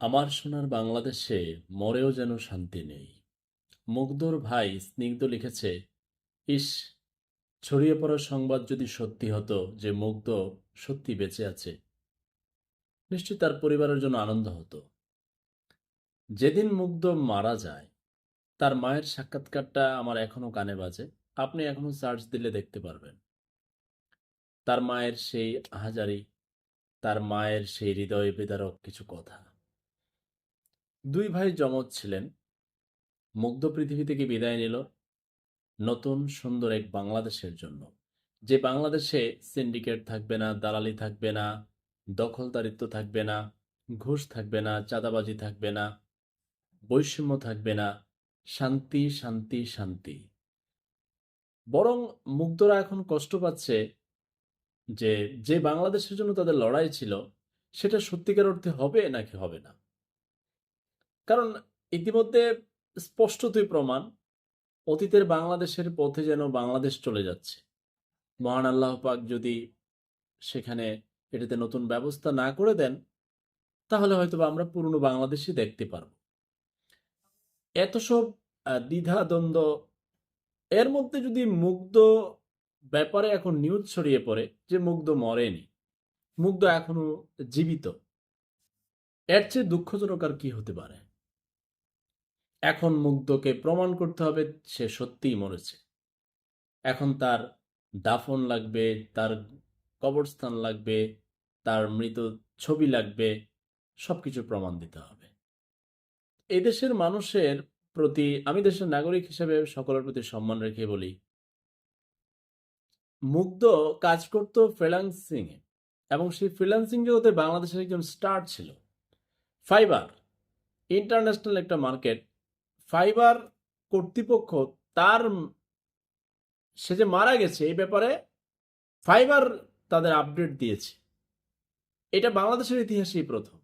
আমার সোনার বাংলাদেশে মরেও যেন শান্তি নেই। মুগ্ধর ভাই স্নিগ্ধ লিখেছে, ইস, ছড়িয়ে পড়া সংবাদ যদি সত্যি হতো যে মুগ্ধ সত্যি বেঁচে আছে, নিশ্চয়ই তার পরিবারের জন্য আনন্দ হতো। যেদিন মুগ্ধ মারা যায়, তার মায়ের সাক্ষাৎকারটা আমার এখনও কানে বাজে। আপনি এখনও সার্চ দিলে দেখতে পারবেন। তার মায়ের সেই আহাজারি তার মায়ের সেই হৃদয় বেদারক কিছু কথা। দুই ভাই জমজ ছিলেন। মুগ্ধ পৃথিবী থেকে বিদায় নিল। নতুন, সুন্দর এক বাংলাদেশের জন্য। যে বাংলাদেশে সিন্ডিকেট থাকবে না, দালালি থাকবে না, দখলদারিত্ব থাকবে না, ঘুষ থাকবে না, চাঁদাবাজি থাকবে না, বৈষম্য থাকবে না, শান্তি শান্তি শান্তি। বরং মুগ্ধরা এখন কষ্ট পাচ্ছে যে যে বাংলাদেশের জন্য তাদের লড়াই ছিল, সেটা সত্যিকার অর্থে হবে নাকি হবে না? কারণ ইতিমধ্যে স্পষ্টতই প্রমাণ অতীতের বাংলাদেশের পথে যেন বাংলাদেশ চলে যাচ্ছে। মহান আল্লাহ পাক যদি সেখানে এটাতে নতুন ব্যবস্থা না করে দেন তাহলে হয়তো আমরা পুরনো বাংলাদেশই দেখতে পারব। এত সব আহ, দ্বিধা দ্বন্দ্ব এর মধ্যে যদি মুগ্ধ ব্যাপারে এখন নিউজ ছড়িয়ে পড়ে যে মুগ্ধ মরেনি মুগ্ধ এখনও জীবিত এর চেয়ে দুঃখজনক আর কি হতে পারে? এখন মুগ্ধকে প্রমাণ করতে হবে সে সত্যিই মরেছে। এখন তার দাফন লাগবে, তার কবরস্থান লাগবে, তার মৃত ছবি লাগবে সব কিছু প্রমাণ দিতে হবে। এই দেশের মানুষের প্রতি, আমি দেশের নাগরিক হিসেবে সকলের প্রতি সম্মান রেখে বলি, মুগ্ধ কাজ করতো ফ্রিল্যান্সিং এ এবং সেই ফ্রিল্যান্সিং জগতে বাংলাদেশের একজন স্টার ছিল। ফাইবার, ইন্টারন্যাশনাল একটা মার্কেট ফাইবার কর্তৃপক্ষ তার সে যে মারা গেছে, এই ব্যাপারে ফাইবার তাদের আপডেট দিয়েছে। এটা বাংলাদেশের ইতিহাসেই প্রথম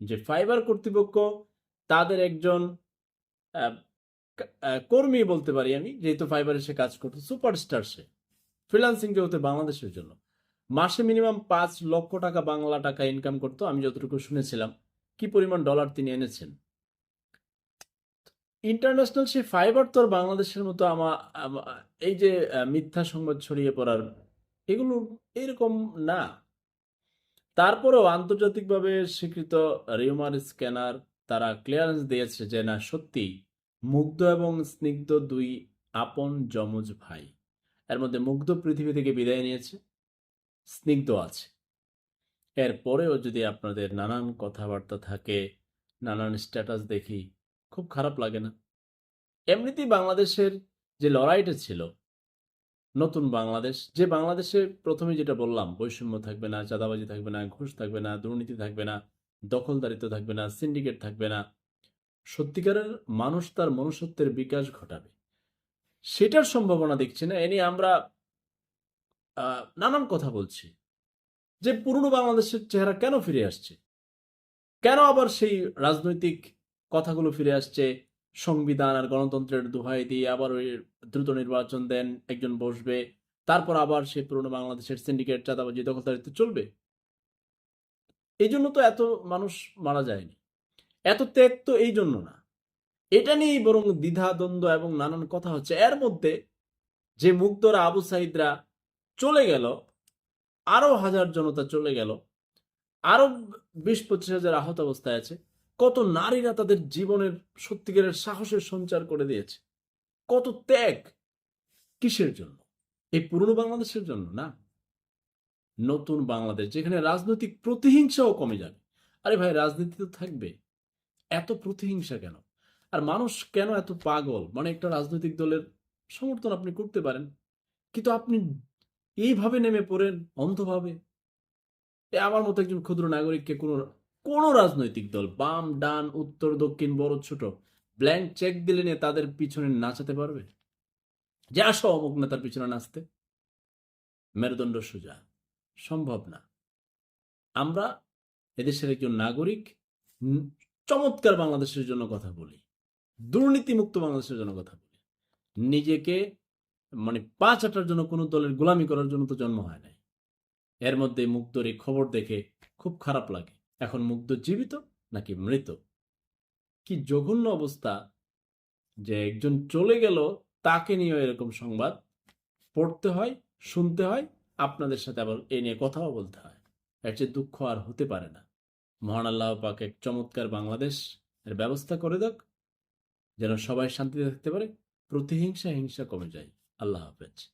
যে ফাইবার কর্তৃপক্ষ তাদের একজন কর্মী বলতে পারি আমি, যেহেতু ফাইবারে সে কাজ করতো, সুপারস্টার সে, ফ্রিল্যান্সিং জগতে বাংলাদেশের জন্য। মাসে মিনিমাম পাঁচ লক্ষ টাকা, বাংলা টাকা ইনকাম করতো। আমি যতটুকু শুনেছিলাম, কি পরিমাণ ডলার তিনি এনেছেন। ইন্টারন্যাশনাল সেই ফাইবার তো বাংলাদেশের মতো আমা, আমা- এই যে মিথ্যা সংবাদ ছড়িয়ে পড়ার, এগুলো এরকম না। তারপরেও আন্তর্জাতিকভাবে স্বীকৃত রিউমার স্ক্যানার তারা ক্লিয়ারেন্স দিয়েছে যে না, সত্যি মুগ্ধ এবং স্নিগ্ধ দুই আপন যমজ ভাই, এর মধ্যে মুগ্ধ পৃথিবী থেকে বিদায় নিয়েছে, স্নিগ্ধ আছে। এরপরেও যদি আপনাদের নানান কথাবার্তা থাকে, নানান স্ট্যাটাস দেখি খুব খারাপ লাগে না। এমনিতেই বাংলাদেশের যে লড়াইটা ছিল, নতুন বাংলাদেশ, যে বাংলাদেশে প্রথমে যেটা বললাম, বৈষম্য থাকবে না, চাঁদাবাজি থাকবে না, ঘুষ থাকবে না, দুর্নীতি থাকবে না, দখলদারিত্ব থাকবে না সিন্ডিকেট থাকবে না, সত্যিকারের মানুষ তার মনুষ্যত্বের বিকাশ ঘটাবে। সেটার সম্ভাবনা দেখছি না, এ নিয়ে আমরা নানান কথা বলছি। যে পুরনো বাংলাদেশের চেহারা কেন ফিরে আসছে? কেন আবার সেই রাজনৈতিক কথাগুলো ফিরে আসছে, সংবিধান আর গণতন্ত্রের দোহাই দিয়ে আবার ওই দ্রুত নির্বাচন দেন একজন বসবে, তারপর আবার সে পুরনো বাংলাদেশের সিন্ডিকেট চাঁদাবাজি দখলদারিত্ব চলবে। এই জন্য তো এত মানুষ মারা যায়নি। এত ত্যাগ তো এই জন্য না। এটা নিয়েই বরং দ্বিধা, দ্বন্দ্ব এবং নানান কথা হচ্ছে। এর মধ্যে যে মুগ্ধরা আবু সাইদরা চলে গেল, আরও হাজার জনতা চলে গেল, আরও বিশ পঁচিশ হাজার আহত অবস্থায় আছে কত নারীরা তাদের জীবনের সত্যিকারের সাহসের সঞ্চার করে দিয়েছে? কত ত্যাগ? কিসের জন্য? এই পুরনো বাংলাদেশের জন্য না? নতুন বাংলাদেশ, যেখানে রাজনৈতিক প্রতিহিংসাও কমে যাবে। আরে ভাই, রাজনীতি তো থাকবে। এত প্রতিহিংসা কেন? আর মানুষ কেন এত পাগল? মানে একটা রাজনৈতিক দলের সমর্থন আপনি করতে পারেন। কিন্তু আপনি এইভাবে নেমে পড়েন অন্ধভাবে। আমার মতো একজন ক্ষুদ্র নাগরিককে কোনো কোনো রাজনৈতিক দল, বাম, ডান, উত্তর, দক্ষিণ, বড়, ছোট ব্ল্যাঙ্ক চেক দিলে নিয়ে তাদের পিছনে নাচাতে পারবে? যে আসো অমুক নেতার পিছনে নাচতে। মেরুদণ্ড সোজা, সম্ভব না। আমরা এদেশের একজন নাগরিক চমৎকার বাংলাদেশের জন্য কথা বলি, দুর্নীতিমুক্ত বাংলাদেশের জন্য কথা বলি। নিজেকে মানে পা চাটার জন্য কোনো দলের গোলামি করার জন্য তো জন্ম হয় নাই। এর মধ্যে এই খবর দেখে খুব খারাপ লাগে। এখন মুগ্ধ জীবিত নাকি মৃত? কি জঘন্য অবস্থা যে একজন চলে গেল, তাকে নিয়ে এরকম সংবাদ পড়তে হয়, শুনতে হয়, আপনাদের সাথে আবার এ নিয়ে কথাও বলতে হয়। এর চেয়ে দুঃখ আর হতে পারে না। মহান আল্লাহ পাক এক চমৎকার বাংলাদেশ এর ব্যবস্থা করে দেখ, যেন সবাই শান্তিতে থাকতে পারে, প্রতিহিংসা হিংসা কমে যায়। আল্লাহ হাফেজ।